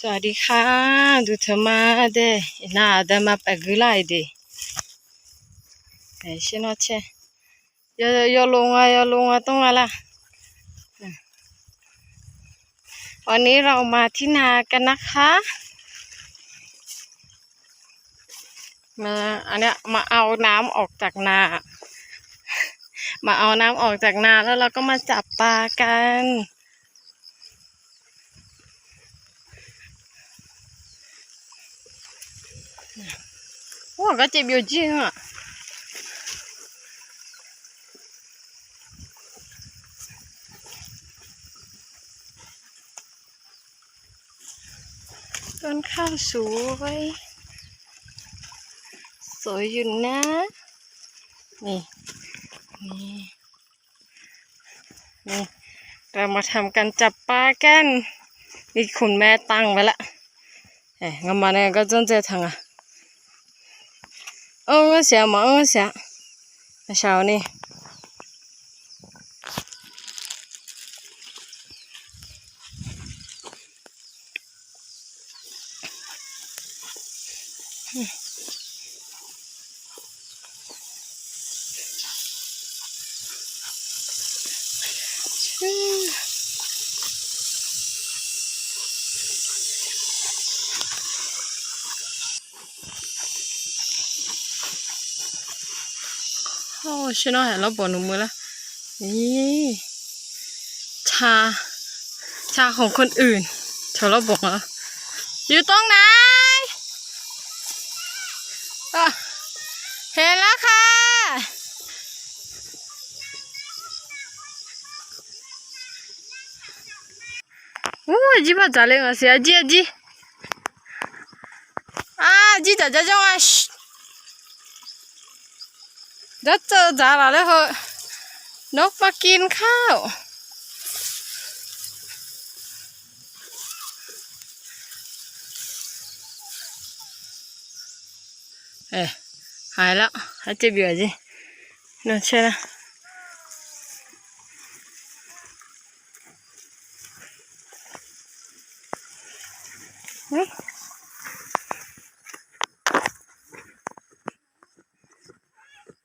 สวัสดีค่ะดูเธอมาเดน่าเดมาไปกุไลเดเอ้ชิโนเชยอยอลงอะยอลงอะตรงอะไรล่ะวันนี้เรามาที่นากันนะคะมาอันเนี้ยมาเอาน้ำออกจากนา มาเอาน้ำออกจากนาแล้วเราก็มาจับปลากัน 哇，个这比较近啊！ต้นข้าวสวยสวยอยู่นะ นี่ นี่ นี่ เรามาทำกันจับปลากัน นี่คุณแม่ตั้งไว้ละเอ้ยงั้นมาเนี่ยก็จนเจอทางอ่ะ เออเสียหมอเออเสียเช้านี่ โอ้ชิโน่เห็นแล้วปวดหนูมือละนี่ชา ชาของคนอื่นเธอเราบอกเหรออยู่ตรงไหนเห็นแล้วค่ะ โอ้จีบจ่าเลยอะเสียจีจีอะจีจ่าจ่าจ่าอะ แล้วเจอจ่าละแล้วเหอะนกมากินข้าว เอ้ยหายแล้วหายเจ็บอยู่อะจินอนเชื่อนะเฮ้ย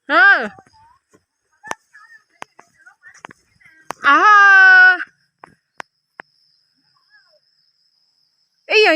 ơ à ý giờ cho bé ừm ý giờ như muốn muốn mà hồi miếng nào ngon nó ค่อยๆเดิน น่าจ้ากันตัวจริงทำการจับป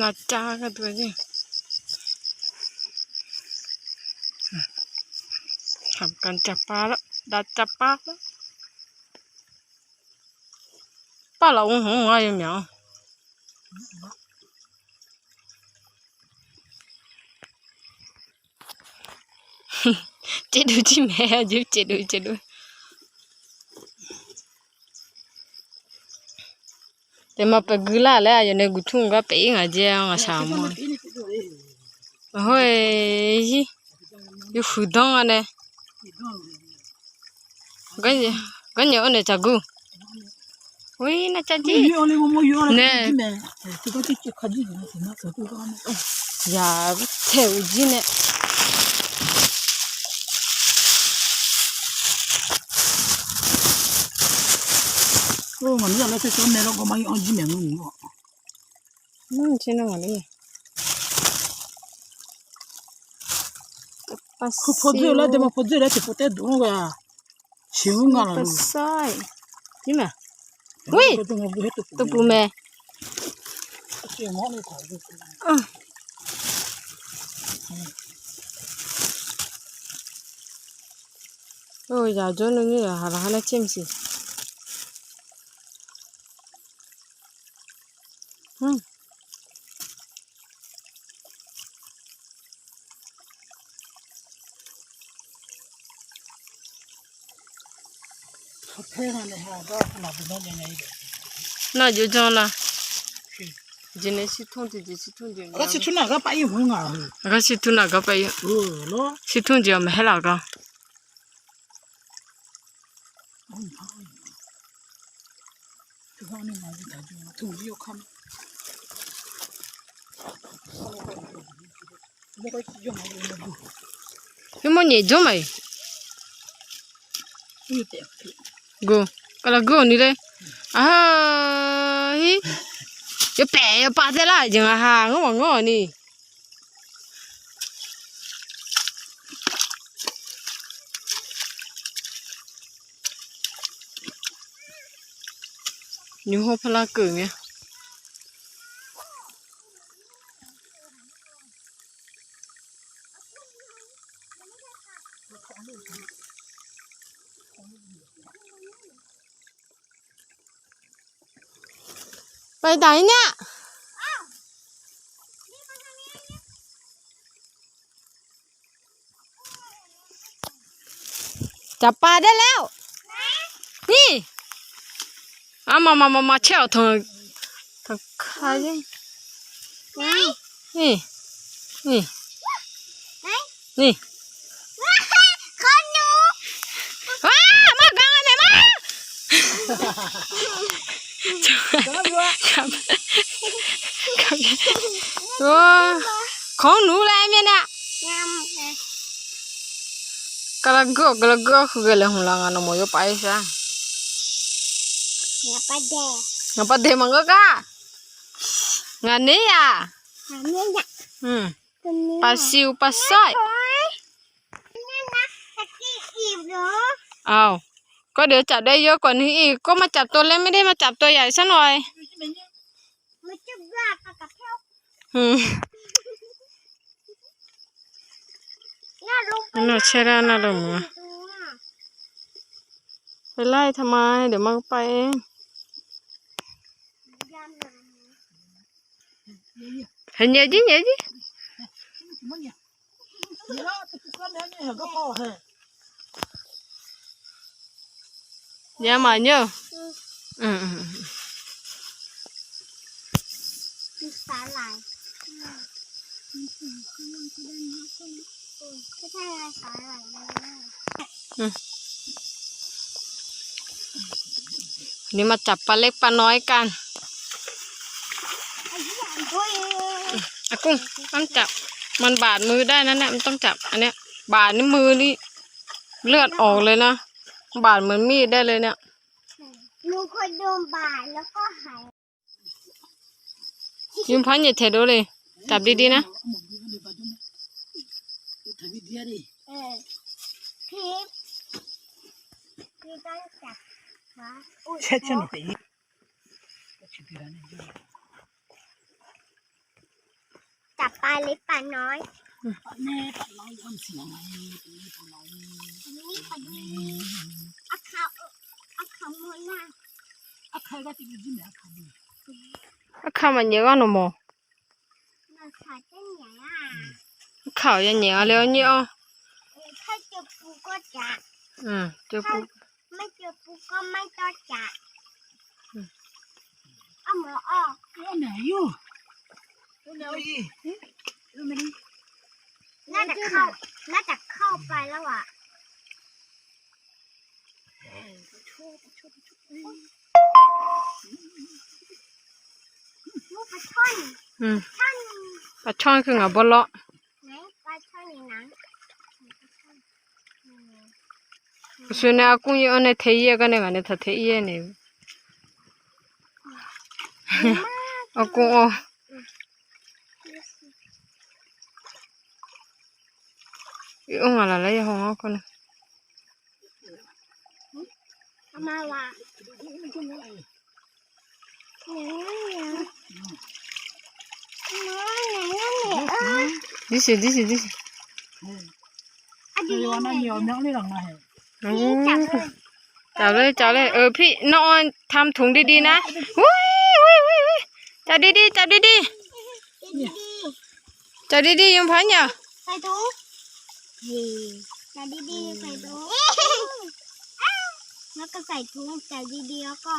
ನಟ್ಟಾಗದ್ವಜೆ ಹಬ್ಕನ್ ಚಪ್ಪಾಲ đặt ಚಪ್ಪಾಲ ಪಾಲ ಹ್ಞೂ ಹ್ಞೂ em ಮ್ಯಾವ chết đuôi chim mẹ giúp chết đuôi chết đuôi thế mà phải cứ là là giờ này cứ chung cái bé ngà chơi ngà sao mà hồi gì yêu phụ đông anh này cái gì cái nhớ này chả gu ui nó chả gì nè dạ theo gì nè Ừ, mà nó nó sẽ trốn này nó có mang ăn gì mẹ nó ngủ. Ừ, trên nó đi. Ku podzio la de ma podzio la te pote dunga. Chiunga la. Pasai. Dime. Ui. Tu pume. Ah. 어, 야, 저는 야, 하나 하나 챔시. 那就这样了。今天系统的，系统的。那系统哪个把一问啊？那个系统哪个把一？哦，咯。系统就买哪个？你么你这么？go लागून रे ही यो पे पातेला जंग हा ngो ngो ni ni ho phala ku nge ไปไหนเนี่ยจับปลาได้แล้ว นี่อามามามามาเชี่ยวเธอเธอใครนี่ นี่ นี่คนหนูว้ามากังอะไรมา cầm cầm ô khó nú lại mẹ nè cái là gỡ cái là gỡ không cái là hùng lăng nó mới phải sao ngapa deh ngapa deh mangga ka ngane ya ngane ya hmm pasiu pasoi Au. ก็เดี๋ยวจับได้เยอะกว่านี้อีก ก็มาจับตัวเล็กไม่ได้มาจับตัวใหญ่ซะหน่อยอืม น่าเชื่อน่าลงมไปไล่ทำไม เดี๋ยวมันไปเองเห็นเยอะจิเยอะจิ เนี่ยนี่ละตะกุกันเนี่ยก็พอแฮเดี๋ยวมาเยอะอืมอืม xả lại cái thay là xả lại นี่มาจับปลาเล็กปลาน้อยกัน ôi อากุ้งต้องจับ มันบาดมือได้นะเนี่ยมันต้องจับ อันเนี้ย บาดนี่มือนี่เลือดออกเลยนะ บาดเหมือนมีดได้เลยเนี่ยลูกคนโดนบาดแล้วก็หายยืมพันอย่าเทดูเลยจับดีๆนะทวีเดียดิเออพี่พี่ต้องจับมาอุ้ยเช็ดฉันไปชิดานี่จับปลาเล็กปลาน้อยแน่ปลาย้อนเสียงไงปลานี่ปลานี้เอาเขาเอาเขาโมยหน้าอะใครก็จะกินเนี่ยค่ะข้าวมันเยอะก็หนูโมมาขาดเส้นใหญ่อะข้าวยังเหนียวเลยเนี่ยอ๋อถ้าเจอปูก็จับอืมเจ้าถ้าปุ๊ไม่เจอปูก็ไม่ต้องจับอืมเอาหมอออกว่าไหนอยู่ว่าไหนอีรู้ไหม น่าจะเข้า น่าจะเข้าไปแล้วอะลูกปลาช่อนอืมช่อนปลาช่อนคือไงบลเลาะไหนปลาช่อนในหนังส่วนเนี่ยอากุ้งยังในเทียกันเนี่ยกันเนี่ยถ้าเทียเนี่ยอากุ้งอ๋ออีองอะไรแล้วยังห้องคนเอามาว่ะเหนียวเหนียวเห นียวเหนียวเหนียวเอ้ยดิสิดิสิดิสิอันเดี๋นี้ยวยังไงนั้นเดี๋ แต่ดีๆใส่ถุงแล้วก็ใส่ถุงแต่ดีๆแล้วก็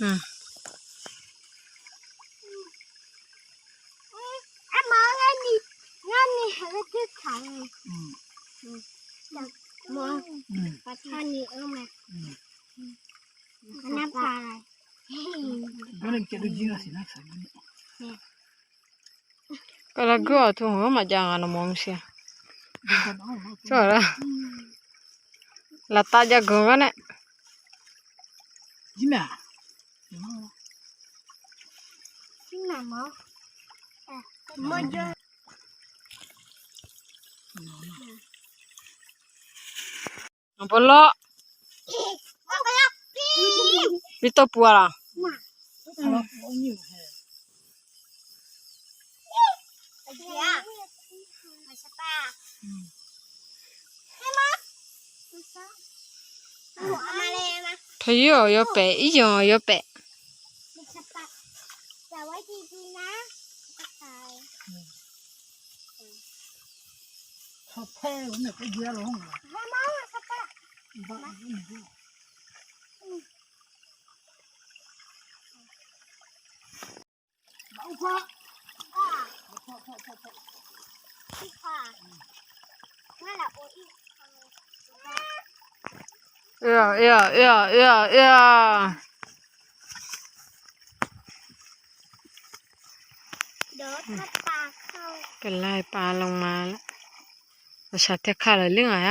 อืมอะมาแล้วนี่นั่นนี่แล้วที่ถังมจากมอประธานนี่เออไหมน้ำปลา Böyle bir kere cihaz ilaç sanırım. อมันก็ยักพี่วิตปัวละมาเอาละโอ้ยเห เหี้ยมาใช่ปะอืมให้มาหัวมาเลยมาพยอยเปะอีหยอยเปะมาใช่ปะแต่ไว้ดีๆนะตายชอบแท้เนี่ยก็เยอะลงให้มาใช่ปะบ้าไม่รู้า พ่อพ่อพ่อพ่อพี่ค่ะนั่นแหละโอ้ยเอ้ยเอ้ยเอ้ยเอ้ยเอ้ยเดี๋ยวถ้าปลาเข้าก็ไล่ปลาลงมาแล้วเราชัดแท้ขาเลยเรื่องอะไ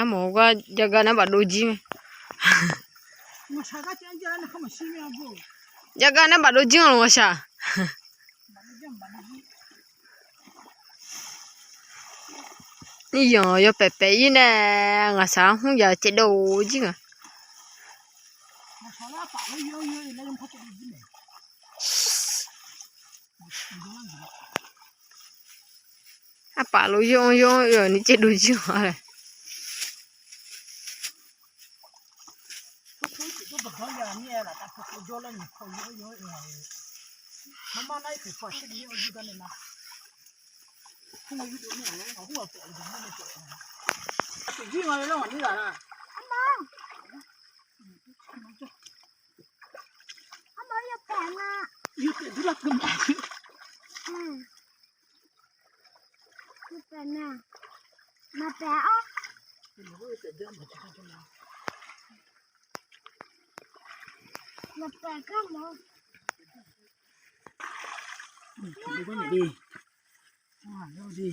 giờ yo bé bé nè ngà sáng không giờ chết đồ chứ ngà à bà lô yo yo yo ni chết đồ chứ ngà Mama, I prefer to give you the name. không có chỗ này nó không có chỗ này không có chỗ mà nó hoàn như là anh bông anh bông yêu bèn à yêu bèn rất là cưng bèn ừ yêu à mà bèn ô mà có yêu bèn đâu mà cho cho nào khoảng đâu gì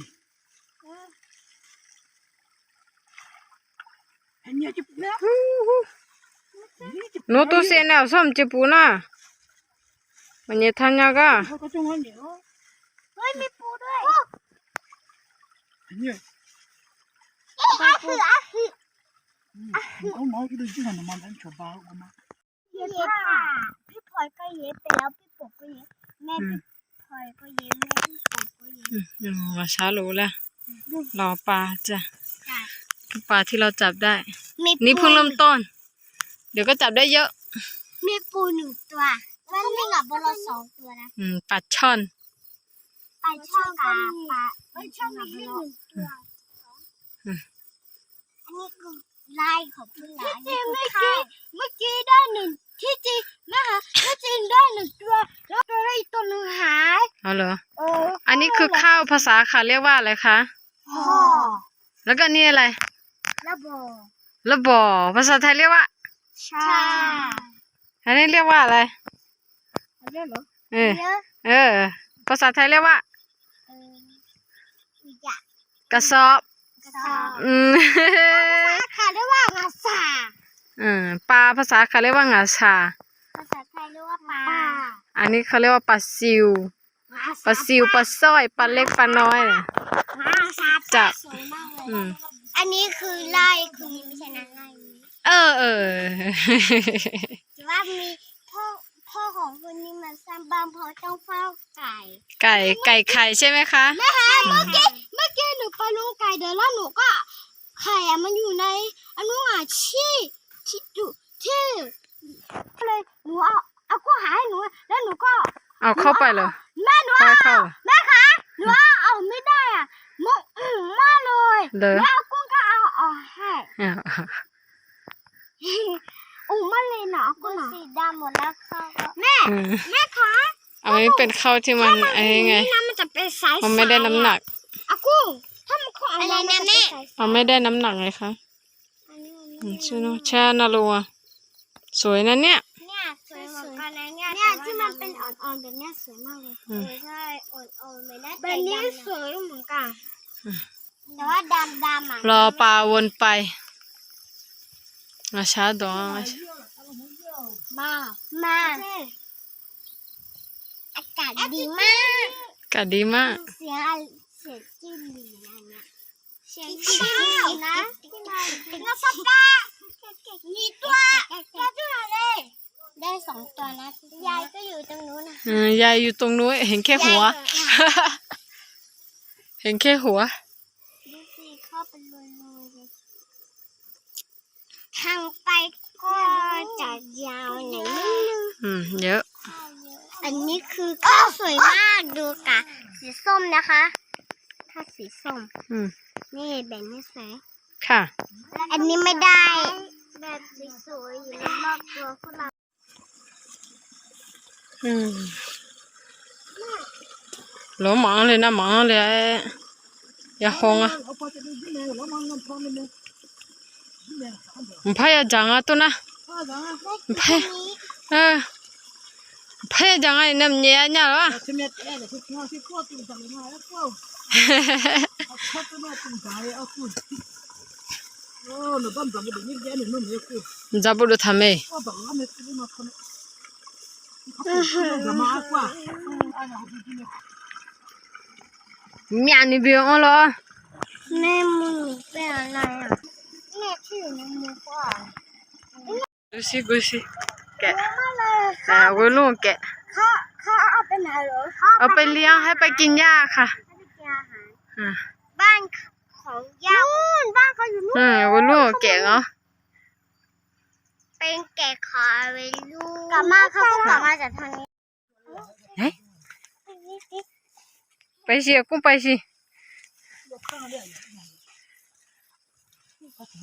nó tu sẽ nào xong chứ bố na mà nhớ thằng nhà cả ơi。 ก็เย้แม่ก็เย้งอมมาช้ารู้แล้วรอปลาจ้ะปลาที่เราจับได้นี่เพิ่งเริ่มต้น เดี๋ยวก็จับได้เยอะ มีปูหนึ่งตัวแล้วมีกับบอลสองตัวนะอืมปลาช่อนปลาช่อนกับปลาปลาช่อนมีแค่หนึ่งตัวอันนี้คือลายของพื่อนหลานเมื่อกี้เมื่อกี้ได้หนึ่ง ที่จริงนะคะที่จริงได้หนึ่งตัวแล้วตัวอีกตัวหนึ่งหายเอาเหรอเอออันนี้คือข้าวภาษาค่ะเรียกว่าอะไรคะพ่อแล้วก็นี่อะไรระบบระบอภาษาไทยเรียกว่าใช่อันนี้เรียกว่าอะไรเรื่องเหรอเออ เยอะเออ ภาษาไทยเรียกว่า เอออยากกระสอบ กระสอบอืมค่ะเรียกว่างาสา อืมปลาภาษาเขาเรียกว่างาชา ภาษาไทยเรียกว่าปลาอันนี้เขาเรียกว่าปลาซิว ปลาซิวปลาสร้อยปลาเล็กปลาน้อยเนี่ยงาสาจับ สวยมากเลยอืมอันนี้คือไล่คือมีไม่ใช่นะไล่นี้เออเออ แต่ว่ามีพ่อพ่อของคนนี้มาสร้างบ้านเพราะต้องเฝ้าไก่ไก่ไก่ไข่ใช่ไหมคะ แม่คะเมื่อกี้เมื่อกี้หนูไปลุงไก่เดินแล้วหนูก็ไข่อะมันอยู่ในอันนู้นอะที่ ที่อยู่ที่เลยหนูเอาเอาก็หาให้หนู แล้วหนูก็เอาเข้าไปเลยแม่หนูค่อยเอาเข้าแม่คะหนูเอาเอาไม่ได้อะมันอืมมากเลยเลยแม่เอากุ้งก็เอาเอาให้อ่าอุ้มมันเลยนะกุ้งสีดำหมดแล้วค่ะแม่อืมแม่คะอันนี้เป็นข้าวที่มันไอ้ไงนี่นะมันจะเป็นสายมันไม่ได้น้ำหนักอากุ้งถ้ามันคอะไรนะแม่เอาไม่ได้น้ำหนักเลยคะ อืมชิโนแช่นารัว สวยนะเนี่ย เนี่ยสวยเหมือนกันนะเนี่ยเนี่ยที่มันเป็นอ่อนๆแบบเนี้ยสวยมากเลยอืม ใช่อ่อนๆเลยนะแบบนี้สวยเหมือนกันแต่ว่าดำดำอะรอปลาวนไปอาชาดองอาชามามาอากาศดีมากกะดีมาก เสียงเสียงจิ้มหลีนะ เนี่ยเสียงจิ้มหลีนะน้ำปลามีตัวตัวตัวเลยได้สองตัวนะยายก็อยู่ตรงนู้นนะอืมยายอยู่ตรงนู้นเห็นแค่หัว เห็นแค่หัวดูสิเข้าไปเลยเลยทางไปก็จะยาวหน่อยนิดนึงอืมเยอะ อันนี้คือข้าวสวยมากดูกะสีส้มนะคะ ถ้าสีส้ม อืม นี่แบบนี้สวยค่ะ อันนี้ไม่ได้ แบบสวยๆอยู่รอบตัวพวกเราอืมหลงหมองเลยนะหมองเลยอย่าหงอะเอาไปจะได้ยินเลยแล้วมันพอมันเลยเนี่ยข้าวเดียวมันพายจังอะตัวนะข้าวเดียวมันพายเออพายจังอะเนี่ยเนี่ยเนี่ยหรอ ใช่ไหมเอ๊ะเดี๋ยวที่ข้าวที่ข้าวตุ้งจังเลยนะข้าวเอาข้าวตุ้งมาตุ้งจังเลยเอาตุ้งโอ้หนูต้องจับมันนี่แกหนูนู่นเลยกูจะบุรุษทำไมก็แบบว่าไม่ซื้อมาคนเขาจะ มากว่าอันนี้เขาจริงเมียนี่เบี้ยอ๋อเหรอแม่มือเป็นอะไรอะแม่ที่อยู่ในมือก่อนดูสิดูสิแกะมาเลยอ่าวัยรุ่นแกะเขาเขาเอาไปไหนเหรอเอาไปเลี้ยงให้ไปกินหญ้าค่ะให้ไปกินอาหารอ่าบ้านของย่านู่นบ้านเขาอยู่นู่นอืมวัยรุ่นแกะเนาะเป็นแก่ขอเวลูกลับมาเขาก็กลับมาจากทางนี้เฮ้ยไปสิกุ้งไปสิๆ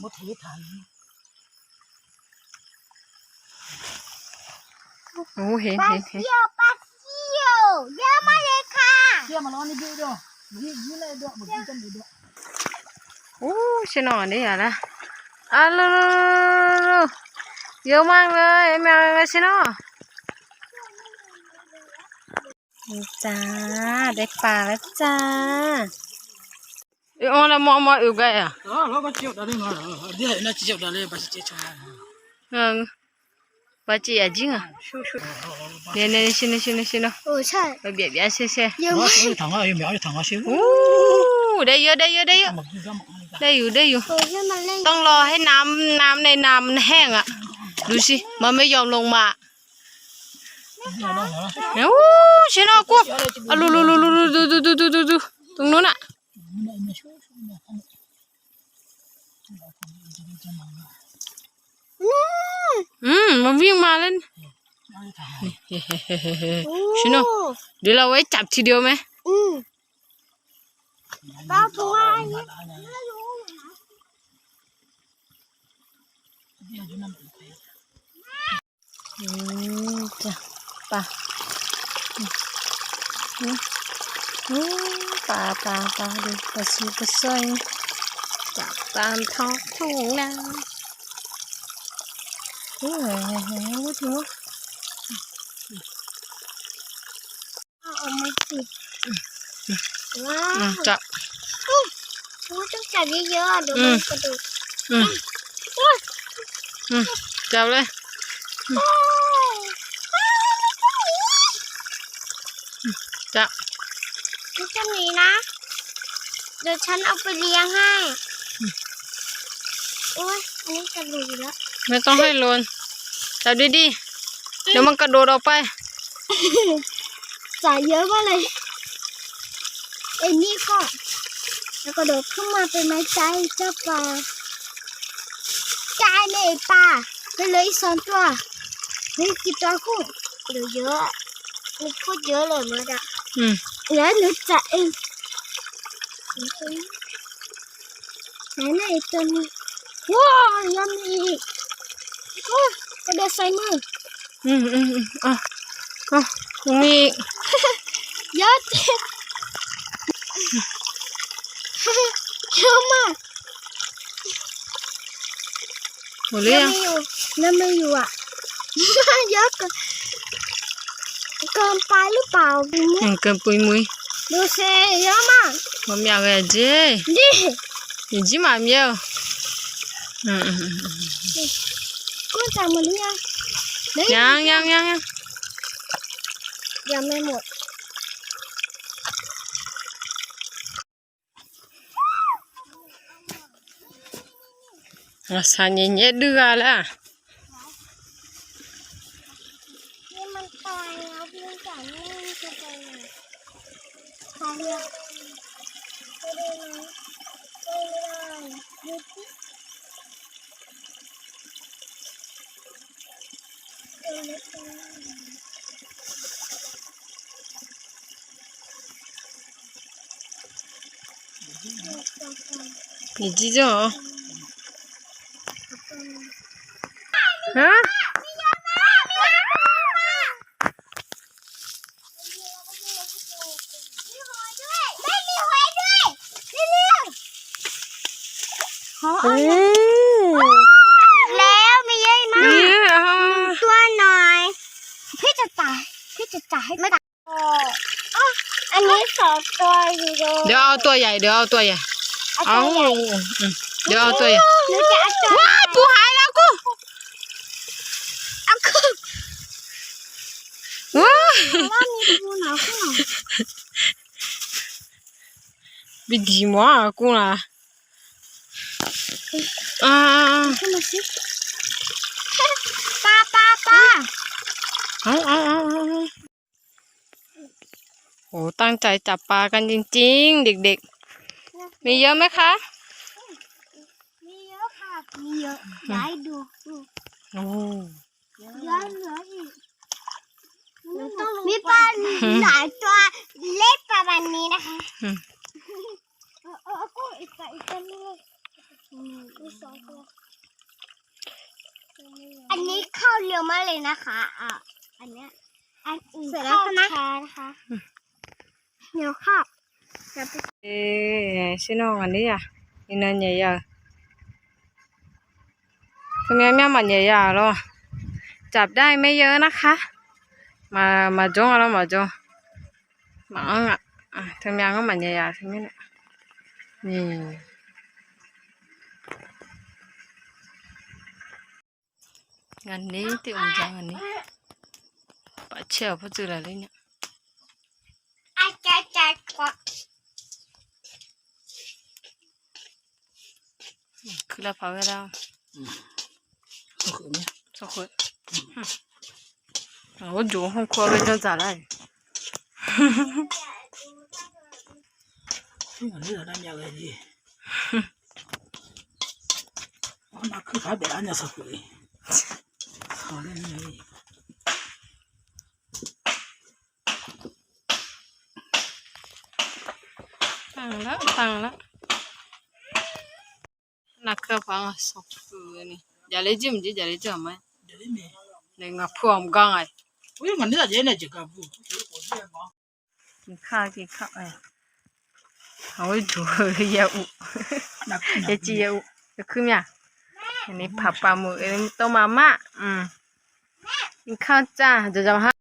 มาถือถ่ายโอ้เห็นปลาเห็นเห็น เที่ยวปลาเที่ยวเยอะมากเลยค่ะ เที่ยวมาล้อนี่ด้วยด้วยนี่นี่เลยด้วยหมดที่จะมีด้วยโอ้ชินอนนี่อย่าละอะโลโลโลเยอะมากเลยแม่ชินอจ้าได้ปลาแล้วจ้าเอออ๋อละมอมออยู่ไกอะอ๋อเราก็เจียว ได้มาแล้วเดี๋ยวน่าจะเจียวได้เลยภาษาเจียวเออปลาจีอะจริ bà chị à chứ à nè nè xin nè xin nè xin nè rồi bịa bịa xe xe thằng ơi mèo thằng ơi xíu đây vô đây vô đây vô đây vô đây vô tông lò hay nam nam này nam hèn ạ đu xí mà mới dòm lồng mà nè u xin nó cua lu lu lu lu lu lu lu lu lu lu lu lu lu lu lu อะดูสิมันไม่ยอมลงมาเอ้าชินอกูอะลูลูลูลูลูดูดูดูดูดูดูตรงนู้นอะอืมมันวิ่งมาแล้วนี่เฮ้เฮ้เฮ้เฮ้เฮ้ชินอเดี๋ยวเราไว้จับทีเดียวไหมอืมปลาตัวอันนี้ไม่รู้นะอืมจ้ะปลาอืมอืมอืมปลาปลาปลาดูปลาสูปลาสร้อยจับตามท้องทุ่งนา โอ้ยเฮ้ยรู้ถึงว่าเอาออกมาสิว้าอืมวจับโอ้ต้องจับเยอะๆอะเดี๋ยวมันกระโดดอืมอืมจับเลยโอ้ยจับมันจะหนีนะ เดี๋ยวฉันเอาไปเลี้ยงให้ โอ้ยอันนี้กระโดดอยู่แล้ว ไม่ต้องให้โลนจับดีๆเดี๋ยวมันกระโดดออกไปจ่ายเยอะมากเลยเอ็นนี่ก็ แล้วก็โดดขึ้นมาเป็นไม้ใจเจ้าปลาจ่ายเลยปลาไปเลยอีกสองตัวนี่กี่ตัวคู่เหลือเยอะมีพูดเยอะเลยมั้งอะอืมแล้วหนูจะเองไหนไหนอีกตัวนึงว้าวยังมีอีก Oh, cadê a sua irmã? Hum, hum, hum. Ah, ah, comi. Yate. Chama. Boleh ah. Nama Yua. Ya ke. Kampai lupa. Hmm, kampai mui. Doce, ya ma. Mami agak é de de Je mami hum, hum. hum, hum. ามหมหรือยังยังยังยังยังยังไม่หมด rasanya nyedera lah 이지 죠? 어? 응. แล้วมีเยอะมากตัวน่อยพี่จะจ่ายพี่จะจ่ายให้ไม่ได้อันนี้สองตัวอยู่เดี๋ยวเอาตัวใหญ่ เดี๋ยวเอาตัวใหญ่ เอาเอาตัวใหญ่อืมเดี๋ยวเอาตัวใหญ่หนูจะเอาตัวว้ายปูหายแล้วกูเอาคือว้ายว่ามีปูหนาข้างหลังไปดีมั้งกูล่ะอ่าขึ้นมาสิป้าป้าป้าเอาเอาเอาเอาโอ้ตั้งใจจับปลากันจริง ๆ เด็ก ๆ มีเยอะไหมคะ มีเยอะค่ะ มีเยอะย้ายดูดูโอ้ย้ายเหลืออีกมีปลาหลายตัวเล็กประมาณนี้นะคะอืมเออเออก็อีกตัวอีกตัวนึงเลยมีสองตัวอันนี้เข้าเร็วมากเลยนะคะอะอันเนี้ยอันอื่นเข้าช้านะคะเดี๋ยวค่ะ จะไปเอ๊ะชิโน่อันนี้อะนี่นั่นใหญ่ยาทำไมแม่มันใหญ่ยาหรอจับได้ไม่เยอะนะคะ มามาจ้องแล้วมาจ้องมาอะทำไมก็มันใหญ่ยาทำไมเนี่ยนี่งานนี้ติอุ่นจังอันนี้ปะเชี่ยวพอจืดอะไรเนี่ยอาจารย์จัดกว่า Kyllä pavera. Så skönt. Och då hon kvar vid det där. ซึ่งอันนี้เราได้ยังไงดีอันนั้นคือพระเบลอันนี้สักเลยสอนได้ยังไง tăng lắm tăng lắm 家里进没？这里面，那个破我们刚哎，我就问你那人家几个不？你看，你看，哎，我煮业务，那也接业务，要去咩？你爸爸母，你都妈妈，嗯，你看这，这叫哈。